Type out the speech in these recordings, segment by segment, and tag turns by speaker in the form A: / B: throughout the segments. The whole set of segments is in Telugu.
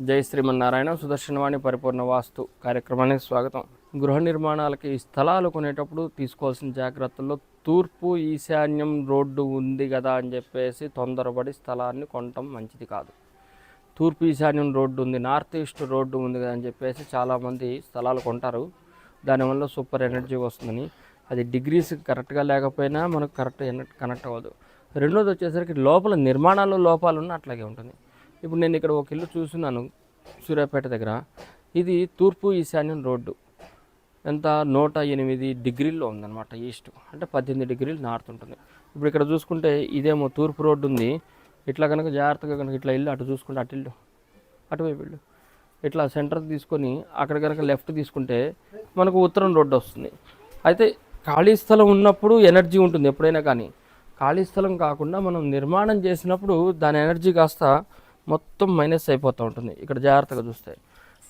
A: జై శ్రీమన్నారాయణ సుదర్శనవాణి పరిపూర్ణ వాస్తు కార్యక్రమానికి స్వాగతం. గృహ నిర్మాణాలకి స్థలాలు కొనేటప్పుడు తీసుకోవాల్సిన జాగ్రత్తల్లో తూర్పు ఈశాన్యం రోడ్డు ఉంది కదా అని చెప్పేసి తొందరపడి స్థలాన్ని కొనటం మంచిది కాదు. తూర్పు ఈశాన్యం రోడ్డు ఉంది నార్త్ ఈస్ట్ రోడ్డు ఉంది కదా అని చెప్పేసి చాలామంది స్థలాలు కొంటారు. దానివల్ల సూపర్ ఎనర్జీ వస్తుందని. అది డిగ్రీస్ కరెక్ట్గా లేకపోయినా మనకు కరెక్ట్ కనెక్ట్ అవ్వదు. రెండోది వచ్చేసరికి లోపల నిర్మాణాల్లో లోపాలు ఉన్న అట్లాగే ఉంటుంది. ఇప్పుడు నేను ఇక్కడ ఒక ఇల్లు చూస్తున్నాను సూర్యాపేట దగ్గర. ఇది తూర్పు ఈశాన్యం రోడ్డు. ఎంత? నూట ఎనిమిది డిగ్రీల్లో ఉందన్నమాట ఈస్ట్. అంటే పద్దెనిమిది డిగ్రీలు నార్త్ ఉంటుంది. ఇప్పుడు ఇక్కడ చూసుకుంటే ఇదేమో తూర్పు రోడ్డు ఉంది. ఇట్లా కనుక జాగ్రత్తగా కనుక ఇట్లా ఇల్లు అటు చూసుకుంటే అటు ఇల్లు అటువైపు ఇల్లు. ఇట్లా సెంటర్ తీసుకొని అక్కడ కనుక లెఫ్ట్ తీసుకుంటే మనకు ఉత్తరం రోడ్డు వస్తుంది. అయితే ఖాళీ స్థలం ఉన్నప్పుడు ఎనర్జీ ఉంటుంది ఎప్పుడైనా కానీ. ఖాళీ స్థలం కాకుండా మనం నిర్మాణం చేసినప్పుడు దాని ఎనర్జీ కాస్త మొత్తం మైనస్ అయిపోతూ ఉంటుంది. ఇక్కడ జాగ్రత్తగా చూస్తే.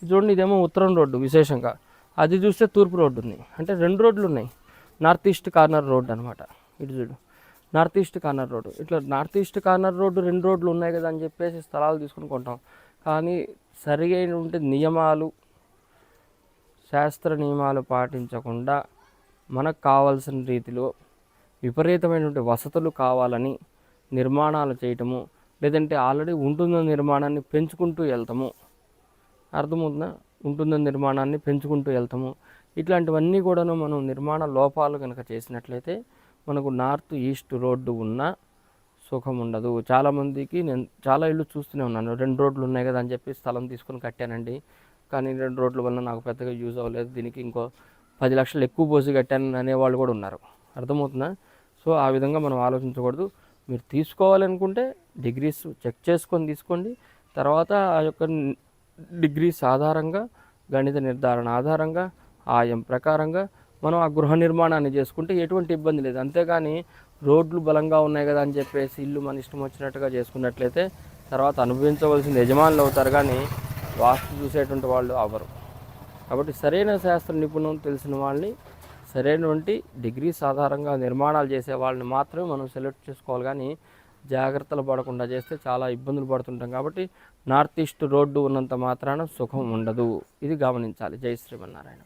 A: చూడండి ఇదేమో ఉత్తరం రోడ్డు విశేషంగా. అది చూస్తే తూర్పు రోడ్డు ఉంది. అంటే రెండు రోడ్లు ఉన్నాయి. నార్త్ ఈస్ట్ కార్నర్ రోడ్డు అనమాట ఇటు చూడు. North east corner road. ఇట్లా నార్త్ ఈస్ట్ కార్నర్ రోడ్డు రెండు రోడ్లు ఉన్నాయి కదా అని చెప్పేసి స్థలాలు తీసుకుని కొంటాం. కానీ సరిగైనటువంటి నియమాలు శాస్త్ర నియమాలు పాటించకుండా మనకు కావాల్సిన రీతిలో విపరీతమైనటువంటి వసతులు కావాలని నిర్మాణాలు చేయటము లేదంటే ఆల్రెడీ ఉంటున్న నిర్మాణాన్ని పెంచుకుంటూ వెళ్తాము. అర్థమవుతుందా? ఉంటున్న నిర్మాణాన్ని పెంచుకుంటూ వెళ్తాము. ఇట్లాంటివన్నీ కూడాను మనం నిర్మాణ లోపాలు కనుక చేసినట్లయితే మనకు నార్త్ ఈస్ట్ రోడ్డు ఉన్న సుఖం ఉండదు. చాలామందికి నేను చాలా ఇళ్ళు చూస్తూనే ఉన్నాను. రెండు రోడ్లు ఉన్నాయి కదా అని చెప్పి స్థలం తీసుకొని కట్టానండి. కానీ రెండు రోడ్ల వల్ల నాకు పెద్దగా యూజ్ అవ్వలేదు. దీనికి ఇంకో పది లక్షలు ఎక్కువ పోసి కట్టాను అనేవాళ్ళు కూడా ఉన్నారు. అర్థమవుతుందా? సో ఆ విధంగా మనం ఆలోచించకూడదు. మీరు తీసుకోవాలనుకుంటే డిగ్రీస్ చెక్ చేసుకొని తీసుకోండి. తర్వాత ఆ యొక్క డిగ్రీస్ ఆధారంగా గణిత నిర్ధారణ ఆధారంగా ఆయం ప్రకారంగా మనం ఆ గృహ నిర్మాణాన్ని చేసుకుంటే ఎటువంటి ఇబ్బంది లేదు. అంతేగాని రోడ్లు బలంగా ఉన్నాయి కదా అని చెప్పేసి ఇల్లు మన ఇష్టం వచ్చినట్టుగా చేసుకున్నట్లయితే తర్వాత అనుభవించవలసిన యజమానులు అవుతారు కానీ వాస్తు చూసేటువంటి వాళ్ళు అవ్వరు. కాబట్టి సరైన శాస్త్ర నిపుణులు తెలిసిన వాళ్ళని సరైనటువంటి డిగ్రీస్ ఆధారంగా నిర్మాణాలు చేసే వాళ్ళని మాత్రమే మనం సెలెక్ట్ చేసుకోవాలి. కానీ జాగ్రత్తలు పడకుండా చేస్తే చాలా ఇబ్బందులు పడుతుంటాం కాబట్టి నార్త్ ఈస్ట్ రోడ్డు ఉన్నంత మాత్రాన సుఖం ఉండదు. ఇది గమనించాలి. జై శ్రీమన్నారాయణ.